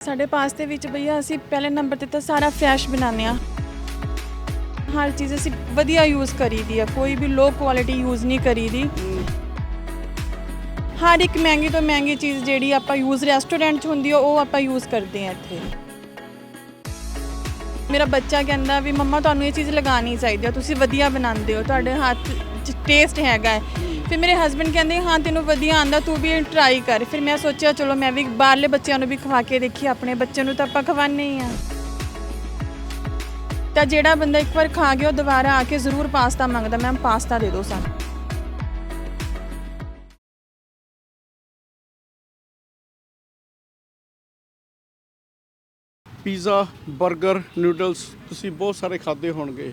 ਸਾਡੇ ਪਾਸ ਦੇ ਵਿੱਚ ਭਈਆ ਅਸੀਂ ਪਹਿਲੇ ਨੰਬਰ ਤੇ ਤਾਂ ਸਾਰਾ ਫਰੈਸ਼ ਬਣਾਉਂਦੇ ਆ ਹਰ ਚੀਜ਼ ਅਸੀਂ ਵਧੀਆ ਯੂਜ਼ ਕਰੀਦੀ ਆ, ਕੋਈ ਵੀ ਲੋ ਕੁਆਲਿਟੀ ਯੂਜ਼ ਨਹੀਂ ਕਰੀਦੀ। ਹਰ ਇੱਕ ਮਹਿੰਗੀ ਤੋਂ ਮਹਿੰਗੀ ਚੀਜ਼ ਜਿਹੜੀ ਆਪਾਂ ਯੂਜ਼ ਰੈਸਟੋਰੈਂਟ 'ਚ ਹੁੰਦੀ ਆ, ਉਹ ਆਪਾਂ ਯੂਜ਼ ਕਰਦੇ ਆ ਇੱਥੇ। ਮੇਰਾ ਬੱਚਾ ਕਹਿੰਦਾ ਵੀ ਮੰਮਾ, ਤੁਹਾਨੂੰ ਇਹ ਚੀਜ਼ ਲਗਾਉਣੀ ਚਾਹੀਦੀ ਆ, ਤੁਸੀਂ ਵਧੀਆ ਬਣਾਉਂਦੇ ਹੋ, ਤੁਹਾਡੇ ਹੱਥ 'ਚ ਟੇਸਟ ਹੈਗਾ ਹੈ। ਫਿਰ ਮੇਰੇ ਹਸਬੰਡ ਕਹਿੰਦੇ, ਹਾਂ, ਤੈਨੂੰ ਵਧੀਆ ਆਂਦਾ ਤੂੰ ਵੀ ਟਰਾਈ ਕਰ। ਫਿਰ ਮੈਂ ਸੋਚਿਆ, ਚਲੋ, ਮੈਂ ਵੀ ਬਾਹਰਲੇ ਬੱਚਿਆਂ ਨੂੰ ਵੀ ਖਵਾ ਕੇ ਦੇਖੀ, ਆਪਣੇ ਬੱਚੇ ਨੂੰ ਤਾਂ ਆਪਾਂ ਖਵਾਉਂਦੇ ਹੀ ਆ ਤਾਂ ਜਿਹੜਾ ਬੰਦਾ ਇੱਕ ਵਾਰ ਖਾ ਗਿਆ, ਉਹ ਦੁਬਾਰਾ ਆ ਕੇ ਜ਼ਰੂਰ ਪਾਸਤਾ ਮੰਗਦਾ, ਮੈਮ, ਪਾਸਤਾ ਦੇ ਦਿਓ ਸਾਨੂੰ। ਪੀਜ਼ਾ 버ਗਰ ਨੂਡਲਸ ਤੁਸੀਂ ਬਹੁਤ ਸਾਰੇ ਖਾਦੇ ਹੋਣਗੇ।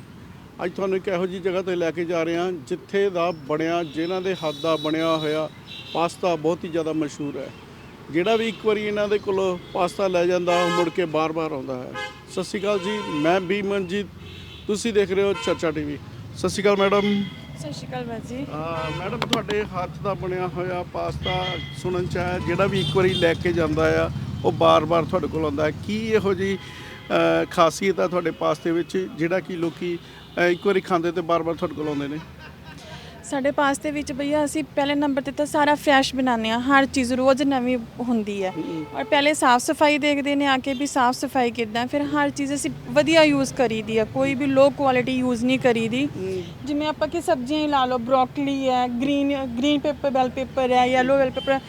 ਅੱਜ ਤੁਹਾਨੂੰ ਇੱਕ ਇਹੋ ਜਿਹੀ ਜਗ੍ਹਾ ਤੇ ਲੈ ਕੇ ਜਾ ਰਹੇ ਹਾਂ ਜਿੱਥੇ ਦਾ ਬਣਿਆ ਜਿਨ੍ਹਾਂ ਦੇ ਹੱਥ ਦਾ ਬਣਿਆ ਹੋਇਆ ਪਾਸਤਾ ਬਹੁਤ ਹੀ ਜ਼ਿਆਦਾ ਮਸ਼ਹੂਰ ਹੈ। ਜਿਹੜਾ ਵੀ ਇੱਕ ਵਾਰੀ ਇਹਨਾਂ ਦੇ ਕੋਲੋਂ ਪਾਸਤਾ ਲੈ ਜਾਂਦਾ ਉਹ ਮੁੜ ਕੇ ਬਾਰ-ਬਾਰ ਆਉਂਦਾ ਹੈ। ਸਤਿ ਸ਼੍ਰੀ ਅਕਾਲ ਜੀ ਮੈਂ ਬੀ ਮਨਜੀਤ ਤੁਸੀਂ ਦੇਖ ਰਹੇ ਹੋ ਚਰਚਾ ਟੀਵੀ। ਸਤਿ ਸ਼੍ਰੀ ਅਕਾਲ ਮੈਡਮ। ਸਤਿ ਸ਼੍ਰੀ ਅਕਾਲ ਬਾਜੀ ਮੈਡਮ ਤੁਹਾਡੇ ਹੱਥ ਦਾ ਬਣਿਆ ਹੋਇਆ ਪਾਸਤਾ ਸੁਣਨ ਚ ਆਇਆ ਜਿਹੜਾ ਵੀ ਇੱਕ ਵਾਰੀ ਲੈ ਕੇ ਜਾਂਦਾ ਆ ਉਹ ਬਾਰ-ਬਾਰ ਤੁਹਾਡੇ ਕੋਲ ਆਉਂਦਾ ਹੈ। ਕੀ ਇਹੋ ਜੀ ਖਾਸੀਅਤ ਆ ਤੁਹਾਡੇ ਪਾਸਤੇ ਵਿੱਚ ਜਿਹੜਾ ਕਿ ਲੋਕੀ ਇੱਕ ਵਾਰੀ ਖਾਂਦੇ ਤੇ ਬਾਰ-ਬਾਰ ਤੁਹਾਡੇ ਕੋਲ ਆਉਂਦੇ ਨੇ? ਸਾਡੇ ਪਾਸਤੇ ਵਿੱਚ ਭਈਆ ਅਸੀਂ ਪਹਿਲੇ ਨੰਬਰ ਤੇ ਤਾਂ ਸਾਰਾ ਫਰੈਸ਼ ਬਣਾਉਂਦੇ ਆ ਹਰ ਚੀਜ਼ ਰੋਜ਼ ਨਵੀਂ ਹੁੰਦੀ ਹੈ। ਔਰ ਪਹਿਲੇ ਸਾਫ਼ ਸਫ਼ਾਈ ਦੇਖਦੇ ਨੇ ਆ ਕੇ ਵੀ ਸਾਫ਼ ਸਫ਼ਾਈ ਕਿੱਦਾਂ ਫਿਰ ਹਰ ਚੀਜ਼ ਅਸੀਂ ਵਧੀਆ ਯੂਜ਼ ਕਰੀਦੀ ਆ ਕੋਈ ਵੀ ਲੋ ਕੁਆਲਿਟੀ ਯੂਜ਼ ਨਹੀਂ ਕਰੀਦੀ। ਜਿਵੇਂ ਆਪਾਂ ਕਿ ਸਬਜ਼ੀਆਂ ਹੀ ਲਾ ਲਓ ਬ੍ਰੋਕਲੀ ਹੈ green green pepper bell pepper ਹੈ ਯੈਲੋ ਬੈਲ ਪੇਪਰ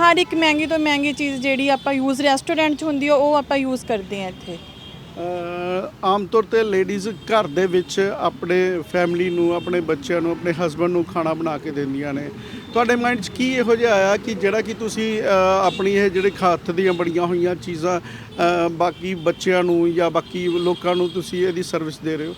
ਹਰ ਇੱਕ ਮਹਿੰਗੀ ਤੋਂ ਮਹਿੰਗੀ ਚੀਜ਼ ਜਿਹੜੀ ਆਪਾਂ ਯੂਜ਼ ਰੈਸਟੋਰੈਂਟ 'ਚ ਹੁੰਦੀ ਆ ਉਹ ਆਪਾਂ ਯੂਜ਼ ਕਰਦੇ ਆ ਇੱਥੇ। ਆਮ ਤੌਰ ਤੇ ਲੇਡੀਜ਼ ਘਰ ਦੇ ਵਿੱਚ ਆਪਣੇ ਫੈਮਿਲੀ ਨੂੰ, ਆਪਣੇ ਬੱਚਿਆਂ ਨੂੰ, ਆਪਣੇ ਹਸਬੰਡ ਨੂੰ ਖਾਣਾ ਬਣਾ ਕੇ ਦਿੰਦੀਆਂ ਨੇ। ਤੁਹਾਡੇ ਮਾਈਂਡ 'ਚ ਕੀ ਇਹੋ ਜਿਹਾ ਆਇਆ ਕਿ ਜਿਹੜਾ ਕਿ ਤੁਸੀਂ ਆਪਣੀ ਇਹ ਜਿਹੜੇ ਹੱਥ ਦੀਆਂ ਬਣੀਆਂ ਹੋਈਆਂ ਚੀਜ਼ਾਂ ਬਾਕੀ ਬੱਚਿਆਂ ਨੂੰ ਜਾਂ ਬਾਕੀ ਲੋਕਾਂ ਨੂੰ ਤੁਸੀਂ ਇਹਦੀ ਸਰਵਿਸ ਦੇ ਰਹੇ ਹੋ?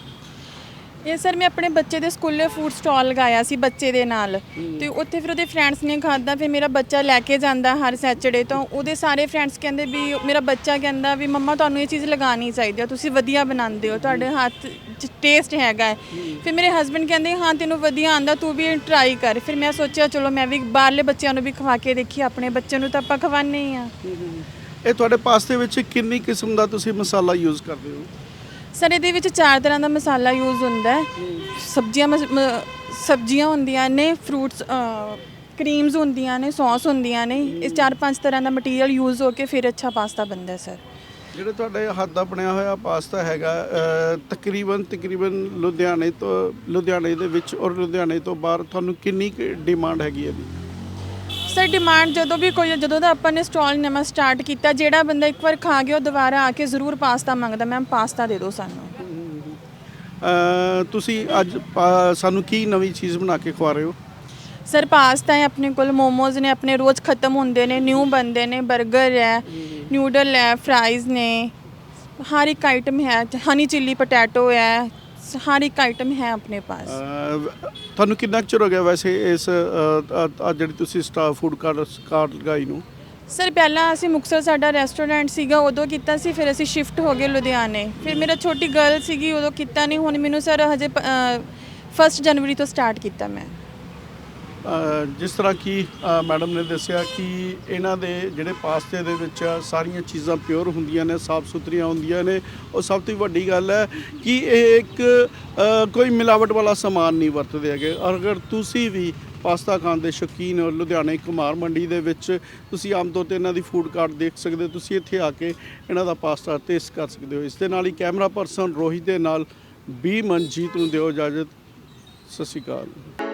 ਇਹ ਸਰ ਮੈਂ ਆਪਣੇ ਬੱਚੇ ਦੇ ਸਕੂਲੇ ਫੂਡ ਸਟਾਲ ਲਗਾਇਆ ਸੀ ਬੱਚੇ ਦੇ ਨਾਲ। ਤੇ ਉੱਥੇ ਫਿਰ ਉਹਦੇ ਫਰੈਂਡਸ ਨੇ ਖਾਦਾ ਫਿਰ ਮੇਰਾ ਬੱਚਾ ਲੈ ਕੇ ਜਾਂਦਾ ਹਰ ਸੈਚਰਡੇ ਤੋਂ। ਉਹਦੇ ਸਾਰੇ ਫਰੈਂਡਸ ਕਹਿੰਦੇ ਵੀ ਮੇਰਾ ਬੱਚਾ ਕਹਿੰਦਾ ਵੀ ਮੰਮਾ ਤੁਹਾਨੂੰ ਇਹ ਚੀਜ਼ ਲਗਾਉਣੀ ਚਾਹੀਦੀ ਆ ਤੁਸੀਂ ਵਧੀਆ ਬਣਾਉਂਦੇ ਹੋ ਤੁਹਾਡੇ ਹੱਥ 'ਚ ਟੇਸਟ ਹੈਗਾ ਹੈ। ਫਿਰ ਮੇਰੇ ਹਸਬੰਡ ਕਹਿੰਦੇ ਹਾਂ ਤੈਨੂੰ ਵਧੀਆ ਆਂਦਾ ਤੂੰ ਵੀ ਟਰਾਈ ਕਰ। ਫਿਰ ਮੈਂ ਸੋਚਿਆ ਚਲੋ ਮੈਂ ਵੀ ਬਾਹਰਲੇ ਬੱਚਿਆਂ ਨੂੰ ਵੀ ਖਵਾ ਕੇ ਦੇਖੀ ਆਪਣੇ ਬੱਚੇ ਨੂੰ ਤਾਂ ਆਪਾਂ ਖਵਾਉਂਦੇ ਹੀ ਆ। ਇਹ ਤੁਹਾਡੇ ਪਾਸਤੇ ਵਿੱਚ ਕਿੰਨੀ ਕਿਸਮ ਦਾ ਤੁਸੀਂ ਮਸਾਲਾ ਯੂਜ਼ ਕਰਦੇ ਹੋ? ਸਰ ਇਹਦੇ ਵਿੱਚ ਚਾਰ ਤਰ੍ਹਾਂ ਦਾ ਮਸਾਲਾ ਯੂਜ਼ ਹੁੰਦਾ ਹੈ। ਸਬਜ਼ੀਆਂ ਮਸ- ਮ- ਸਬਜ਼ੀਆਂ ਹੁੰਦੀਆਂ ਨੇ ਫਰੂਟਸ ਕਰੀਮਸ ਹੁੰਦੀਆਂ ਨੇ ਸੌਸ ਹੁੰਦੀਆਂ ਨੇ। ਇਹ ਚਾਰ ਪੰਜ ਤਰ੍ਹਾਂ ਦਾ ਮਟੀਰੀਅਲ ਯੂਜ਼ ਹੋ ਕੇ ਫਿਰ ਅੱਛਾ ਪਾਸਤਾ ਬਣਦਾ ਹੈ ਸਰ ਜਿਹੜਾ ਤੁਹਾਡੇ ਹੱਥ ਦਾ ਬਣਿਆ ਹੋਇਆ ਪਾਸਤਾ ਹੈਗਾ ਅਹ, ਤਕਰੀਬਨ ਤਕਰੀਬਨ ਲੁਧਿਆਣੇ ਤੋਂ ਲੁਧਿਆਣੇ ਦੇ ਵਿੱਚ ਔਰ ਲੁਧਿਆਣੇ ਤੋਂ ਬਾਹਰ ਤੁਹਾਨੂੰ ਕਿੰਨੀ ਡਿਮਾਂਡ ਹੈਗੀ ਇਹਦੀ? ਸਰ ਡਿਮਾਂਡ ਜਦੋਂ ਵੀ ਕੋਈ ਜਦੋਂ ਦਾ ਆਪਾਂ ਨੇ ਸਟਾਲ ਨਵਾਂ ਸਟਾਰਟ ਕੀਤਾ ਜਿਹੜਾ ਬੰਦਾ ਇੱਕ ਵਾਰ ਖਾ ਗਿਆ ਉਹ ਦੁਬਾਰਾ ਆ ਕੇ ਜ਼ਰੂਰ ਪਾਸਤਾ ਮੰਗਦਾ। ਮੈਮ ਪਾਸਤਾ ਦੇ ਦਿਓ ਸਾਨੂੰ। ਤੁਸੀਂ ਅੱਜ ਪਾ- ਸਾਨੂੰ ਕੀ ਨਵੀਂ ਚੀਜ਼ ਬਣਾ ਕੇ ਖਵਾ ਰਹੇ ਹੋ? ਸਰ ਪਾਸਤਾ ਹੈ ਆਪਣੇ ਕੋਲ ਮੋਮੋਜ਼ ਨੇ ਆਪਣੇ ਰੋਜ਼ ਖਤਮ ਹੁੰਦੇ ਨੇ ਨਿਊ ਬਣਦੇ ਨੇ 버ਗਰ ਹੈ ਨਿਊਡਲ ਹੈ ਫਰਾਈਜ਼ ਨੇ ਹਰ ਇੱਕ ਆਈਟਮ ਹੈ ਹਨੀ ਚਿੱਲੀ ਪੋਟੈਟੋ ਹੈ ਹਰ ਇੱਕ ਆਈਟਮ ਹੈ ਆਪਣੇ ਪਾਸ। ਅਹ, ਤੁਹਾਨੂੰ ਕਿੰਨਾ ਕੁ ਚਿਰ ਹੋ ਗਿਆ ਵੈਸੇ ਇਸ ਅਹ, ਆਹ ਜਿਹੜੀ ਤੁਸੀਂ ਸਟਾਰ ਫੂਡ ਕਾਰਟ ਲਗਾਈ ਨੂੰ? ਸਰ ਪਹਿਲਾਂ ਅਸੀਂ ਮੁਕਤਸਰ ਸਾਡਾ ਰੈਸਟੋਰੈਂਟ ਸੀਗਾ ਉਦੋਂ ਕੀਤਾ ਸੀ ਫਿਰ ਅਸੀਂ ਸ਼ਿਫਟ ਹੋ ਗਏ ਲੁਧਿਆਣੇ। ਫਿਰ ਮੇਰਾ ਛੋਟੀ ਗਰਲ ਸੀਗੀ ਉਦੋਂ ਕੀਤਾ ਨਹੀਂ ਹੁਣ ਮੈਨੂੰ ਸਰ ਹਜੇ 1 ਜਨਵਰੀ ਤੋਂ ਸਟਾਰਟ ਕੀਤਾ ਮੈਂ। ਜਿਸ ਤਰ੍ਹਾਂ ਕਿ ਮੈਡਮ ਨੇ ਦੱਸਿਆ ਕਿ ਇਹਨਾਂ ਦੇ ਜਿਹੜੇ ਪਾਸਤੇ ਦੇ ਵਿੱਚ ਸਾਰੀਆਂ ਚੀਜ਼ਾਂ ਪਿਓਰ ਹੁੰਦੀਆਂ ਨੇ, ਸਾਫ਼ ਸੁਥਰੀਆਂ ਹੁੰਦੀਆਂ ਨੇ। ਉਹ ਸਭ ਤੋਂ ਵੱਡੀ ਗੱਲ ਹੈ ਕਿ ਇਹ ਇੱਕ ਕੋਈ ਮਿਲਾਵਟ ਵਾਲਾ ਸਮਾਨ ਨਹੀਂ ਵਰਤਦੇ ਹੈਗੇ। ਅਗਰ ਤੁਸੀਂ ਵੀ ਪਾਸਤਾ ਖਾਣ ਦੇ ਸ਼ੌਕੀਨ ਹੋ, ਲੁਧਿਆਣੇ ਕੁਮਾਰ ਮੰਡੀ ਦੇ ਵਿੱਚ, ਤੁਸੀਂ ਆਮ ਤੌਰ ਤੇ ਇਹਨਾਂ ਦੀ ਫੂਡ ਕਾਰਟ ਦੇਖ ਸਕਦੇ ਹੋ। ਤੁਸੀਂ ਇੱਥੇ ਆ ਕੇ ਇਹਨਾਂ ਦਾ ਪਾਸਤਾ ਟੇਸਟ ਕਰ ਸਕਦੇ ਹੋ। ਇਸ ਦੇ ਨਾਲ ਹੀ ਕੈਮਰਾ ਪਰਸਨ ਰੋਹਿਤ ਦੇ ਨਾਲ ਬੀ ਮਨਜੀਤ ਨੂੰ ਦਿਓ ਇਜਾਜ਼ਤ। ਸਤਿ ਸ਼੍ਰੀ ਅਕਾਲ।